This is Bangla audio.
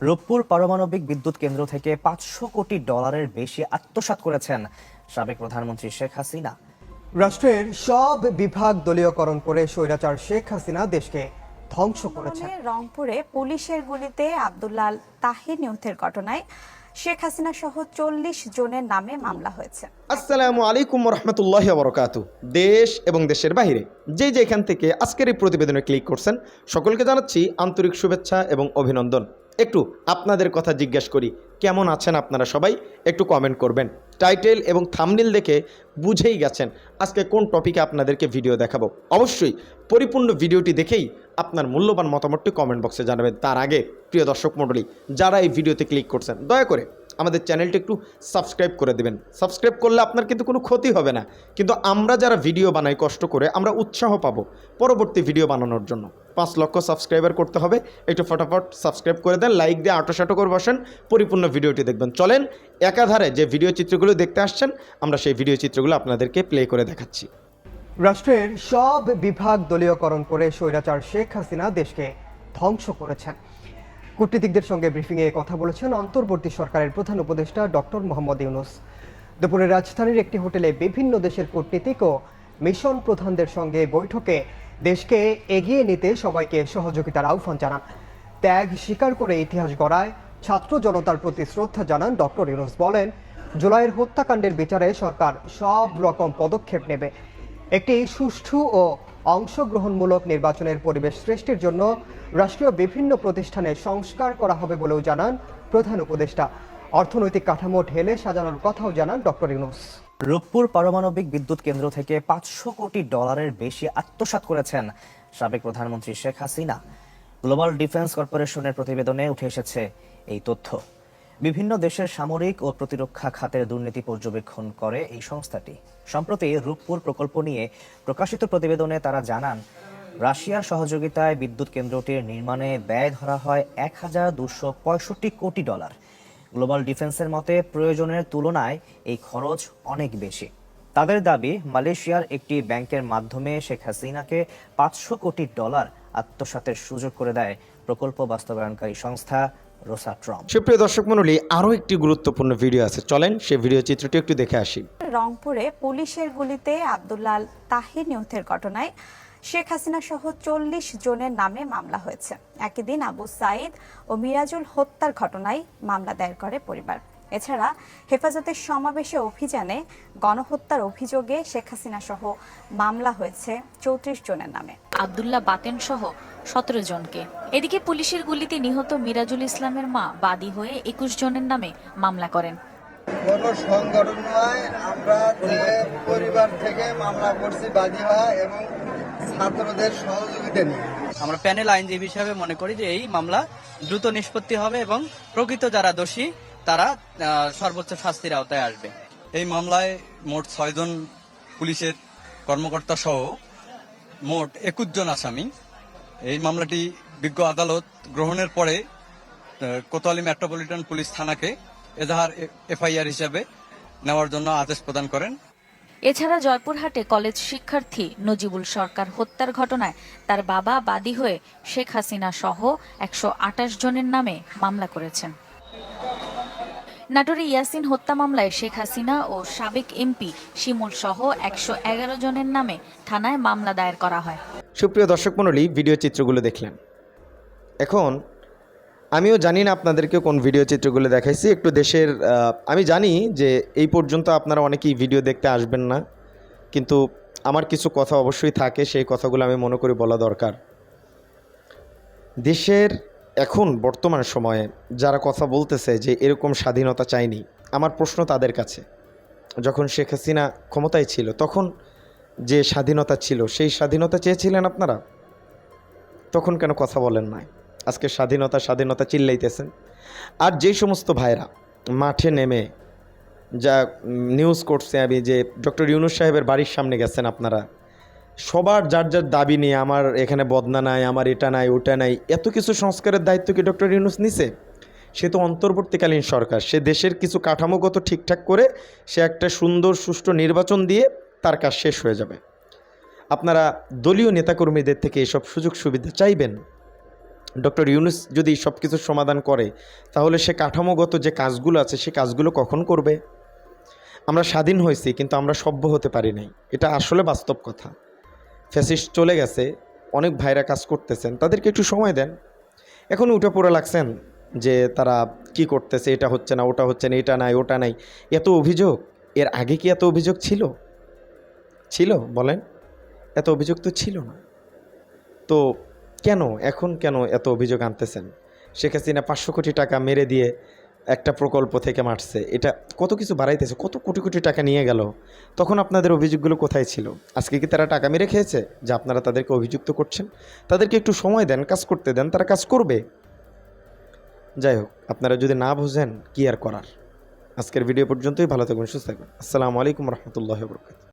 রূপপুর পারমাণবিক বিদ্যুৎ কেন্দ্র থেকে পাঁচশো কোটি ডলারের বেশি আত্মসাৎ করেছেন সাবেক প্রধানমন্ত্রী শেখ হাসিনা। রাষ্ট্রের সব বিভাগ দলীয়করণ করে স্বৈরাচার শেখ হাসিনা দেশকে ধ্বংস করেছেন। রংপুরে পুলিশের গুলিতে আব্দুল্লাল তাহির নিহতের ঘটনায় শেখ হাসিনা সহ চল্লিশ জনের নামে মামলা হয়েছে। আসসালামু আলাইকুম রহমতুল্লাহ বরকাত দেশ এবং দেশের বাইরে যে যেখান থেকে আজকের এই প্রতিবেদনে ক্লিক করছেন সকলকে জানাচ্ছি আন্তরিক শুভেচ্ছা এবং অভিনন্দন। একটু আপনাদের কথা জিজ্ঞেস করি, কেমন আছেন আপনারা সবাই? একটু কমেন্ট করবেন। টাইটেল এবং থামনিল দেখে বুঝেই গেছেন আজকে কোন টপিকে আপনাদেরকে ভিডিও দেখাবো। অবশ্যই পরিপূর্ণ ভিডিওটি দেখেই আপনার মূল্যবান মতামতটি কমেন্ট বক্সে জানাবেন। তার আগে, প্রিয় দর্শক মণ্ডলী, যারা এই ভিডিওতে ক্লিক করছেন, দয়া করে আমাদের চ্যানেলটি একটু সাবস্ক্রাইব করে দেবেন। সাবস্ক্রাইব করলে আপনার কিন্তু কোনো ক্ষতি হবে না। কিন্তু আমরা যারা ভিডিও বানাই কষ্ট করে আমরা উৎসাহ পাবো পরবর্তী ভিডিও বানানোর জন্য। পাঁচ লক্ষ সাবস্ক্রাইবার করতে হবে। একটু ফটাফট সাবস্ক্রাইব করে দেন লাইক দিয়ে আটোসাটো করে বসেন, পরিপূর্ণ ভিডিওটি দেখবেন। চলেন, একাধারে যে ভিডিও চিত্রগুলো দেখতে আসছেন, আমরা সেই ভিডিও চিত্রগুলো আপনাদেরকে প্লে করে দেখাচ্ছি। রাষ্ট্রের সব বিভাগ দলীয়করণ করে স্বৈরাচার শেখ হাসিনা দেশকে ধ্বংস করেছেন। কূটনীতিকদের সঙ্গে ব্রিফিংয়ে কথা বলেছেন অন্তর্বর্তী সরকারের প্রধান উপদেষ্টা ডক্টর মোহাম্মদ ইউনুস। দুপুরে রাজধানীর একটি হোটেলে বিভিন্ন দেশের কূটনীতিক ও মিশন প্রধানদের সঙ্গে বৈঠকে দেশকে এগিয়ে নিতে সবাইকে সহযোগিতার আহ্বান জানান। ত্যাগ স্বীকার করে ইতিহাস গড়ায় ছাত্র জনতার প্রতি শ্রদ্ধা জানান ডক্টর ইউনুস। বলেন, জুলাইয়ের হত্যাকাণ্ডের বিচারে সরকার সব রকম পদক্ষেপ নেবে। একটি সুষ্ঠু ও অংশগ্রহণমূলক নির্বাচনের পরিবেশ সৃষ্টির জন্য রাষ্ট্রীয় বিভিন্ন প্রতিষ্ঠানে সংস্কার করা হবে বলেও জানান প্রধান উপদেষ্টা। অর্থনৈতিক কাঠামো ঢেলে সাজানোর কথাও জানান ডক্টর ইউনুস। রূপপুর পারমাণবিক বিদ্যুৎ কেন্দ্র থেকে পাঁচশো কোটি ডলারের বেশি আত্মসাৎ করেছেন সাবেক প্রধানমন্ত্রী শেখ হাসিনা। গ্লোবাল ডিফেন্স কর্পোরেশনের প্রতিবেদনে উঠে এসেছে এই তথ্য। বিভিন্ন দেশের সামরিক ও প্রতিরক্ষা খাতের দুর্নীতি পর্যবেক্ষণ করে এই সংস্থাটি। সম্প্রতি রূপপুর প্রকল্প নিয়ে প্রকাশিত প্রতিবেদনে তারা জানান, রাশিয়ার সহযোগিতায় বিদ্যুৎ কেন্দ্রটির নির্মাণে ব্যয় ধরা হয় এক হাজার দুশো পঁয়ষট্টি কোটি ডলার। গ্লোবাল ডিফেন্সের মতে প্রয়োজনের তুলনায় এই খরচ অনেক বেশি। তাদের দাবি মালয়েশিয়ার একটি ব্যাংকের মাধ্যমে শেখ হাসিনাকে পাঁচশো কোটি ডলার আত্মসাতের সুযোগ করে দেয় প্রকল্প বাস্তবায়নকারী সংস্থা রোসাট্রম সুপ্রিয় দর্শক মণ্ডলী আরও একটি গুরুত্বপূর্ণ ভিডিও আছে। চলেন সেই ভিডিও চিত্রটি একটু দেখে আসি। রংপুরে পুলিশের গুলিতে আব্দুল্লাল তাহির নিহতের ঘটনায় শেখ হাসিনা সহ চল্লিশ জনের নামে মামলা হয়েছে। একই দিন আবু সাইদ ও মিরাজুল হত্যার ঘটনায় মামলা দায়ের করে পরিবার। এছাড়া হেফাজতের সমাবেশে অভিযানে গণহত্যার অভিযোগে শেখ হাসিনা সহ মামলা হয়েছে চৌত্রিশ জনের নামে। আবদুল্লাহ বাতেন সহ সতেরো জনকে। এদিকে পুলিশের গুলিতে নিহত মিরাজুল ইসলামের মা বাদী হয়ে একুশ জনের নামে মামলা করেন। কোন সংগঠন নয় আমরা পরিবার থেকে মামলা করছি বাদী হওয়া এবং ছাত্রদের সহযোগিতা নিয়ে। আমরা প্যানেল আইনজীবী হিসাবে মনে করি যে এই মামলা দ্রুত নিষ্পত্তি হবে এবং প্রকৃত যারা দোষী তারা সর্বোচ্চ শাস্তির আওতায় আসবে। এই মামলায় মোট ছয়জন পুলিশের কর্মকর্তা সহ মোট একুশ জন আসামি। এই মামলাটি বিজ্ঞ আদালত গ্রহণের পরে কোতোয়ালি মেট্রোপলিটন পুলিশ থানাকে এজাহার এফআইআর হিসাবে নেওয়ার জন্য আদেশ প্রদান করেন। এছাড়া জয়পুরহাটে কলেজ শিক্ষার্থী নজিবুল সরকার হত্যার ঘটনায় তার বাবা বাদী হয়ে শেখ হাসিনা সহ একশো আটাশ জনের নামে মামলা করেছেন। নাটোরে ইয়াসিন হত্যা মামলায় শেখ হাসিনা ও সাবেক এমপি শিমুল সহ একশো এগারো জনের নামে থানায় মামলা দায়ের করা হয়। সুপ্রিয় দর্শক মণ্ডলী, ভিডিও চিত্রগুলো দেখলেন। এখন আমিও জানি না আপনাদেরকে কোন ভিডিও চিত্রগুলো দেখাইছি, একটু দেশের আমি জানি যে এই পর্যন্ত আপনারা অনেকেই ভিডিও দেখতে আসবেন না, কিন্তু আমার কিছু কথা অবশ্যই থাকে, সেই কথাগুলো আমি মনে করি বলা দরকার। দেশের এখন বর্তমান সময়ে যারা কথা বলতেছে যে এরকম স্বাধীনতা চাইনি, আমার প্রশ্ন তাদের কাছে, যখন শেখ হাসিনা ক্ষমতায় ছিল, তখন যে স্বাধীনতা ছিল, সেই স্বাধীনতা চেয়েছিলেন আপনারা? তখন কেন কথা বলেন নাই? আজকে স্বাধীনতা স্বাধীনতা চিল্লাইতেছেন। আর যেই সমস্ত ভাইরা মাঠে নেমে যা নিউজ করছে আমি যে ডক্টর ইউনুস সাহেবের বাড়ির সামনে গেছেন আপনারা, সবার যার যার দাবি নিয়ে আমার এখানে বদনা নাই, আমার এটা নাই, ওটা নাই, এত কিছু সংস্কারের দায়িত্ব কি ডক্টর ইউনুস নিছে? সে তো অন্তর্বর্তীকালীন সরকার, সে দেশের কিছু কাঠামোগত ঠিকঠাক করে সে একটা সুন্দর, সুষ্ঠু নির্বাচন দিয়ে তার কাজ শেষ হয়ে যাবে। আপনারা দলীয় নেতাকর্মীদের থেকে এসব সুযোগ সুবিধা চাইবেন? ডক্টর ইউনুস যদি সব কিছুর সমাধান করে, তাহলে সে কাঠামোগত যে কাজগুলো আছে, সে কাজগুলো কখন করবে? আমরা স্বাধীন হয়েছি, কিন্তু আমরা সভ্য হতে পারি নাই। এটা আসলে বাস্তব কথা। ফ্যাসিস্ট চলে গেছে, অনেক ভাইরা কাজ করতেছেন, তাদেরকে একটু সময় দেন। এখন উঠে পড়ে লাগছেন যে তারা কি করতেছে, এটা হচ্ছে না, ওটা হচ্ছে না, এটা নাই, ওটা নাই। এত অভিযোগ, এর আগে কি এত অভিযোগ ছিল? ছিল, বলেন। এত অভিযোগ তো ছিল না। তো কেন? এখন কেন এত অভিযোগ আনতেছেন? শেখ হাসিনা পাঁচশো কোটি টাকা মেরে দিয়ে একটা প্রকল্প থেকে মারছে। এটা কত কিছু বাড়াইতেছে? কত কোটি কোটি টাকা নিয়ে গেল? তখন আপনাদের অভিযোগগুলো কোথায় ছিল? আজকে কি তারা টাকা মেরে খেয়েছে? যে আপনারা তাদেরকে অভিযুক্ত করছেন? তাদেরকে একটু সময় দেন, কাজ করতে দেন, তারা কাজ করবে। যাই হোক, আপনারা যদি না বুঝেন, কি আর করার? আজকের ভিডিও পর্যন্তই, ভালো থাকবেন সুস্থ থাকবেন আসসালামু আলাইকুম রহমতুল্লাহ বরকাত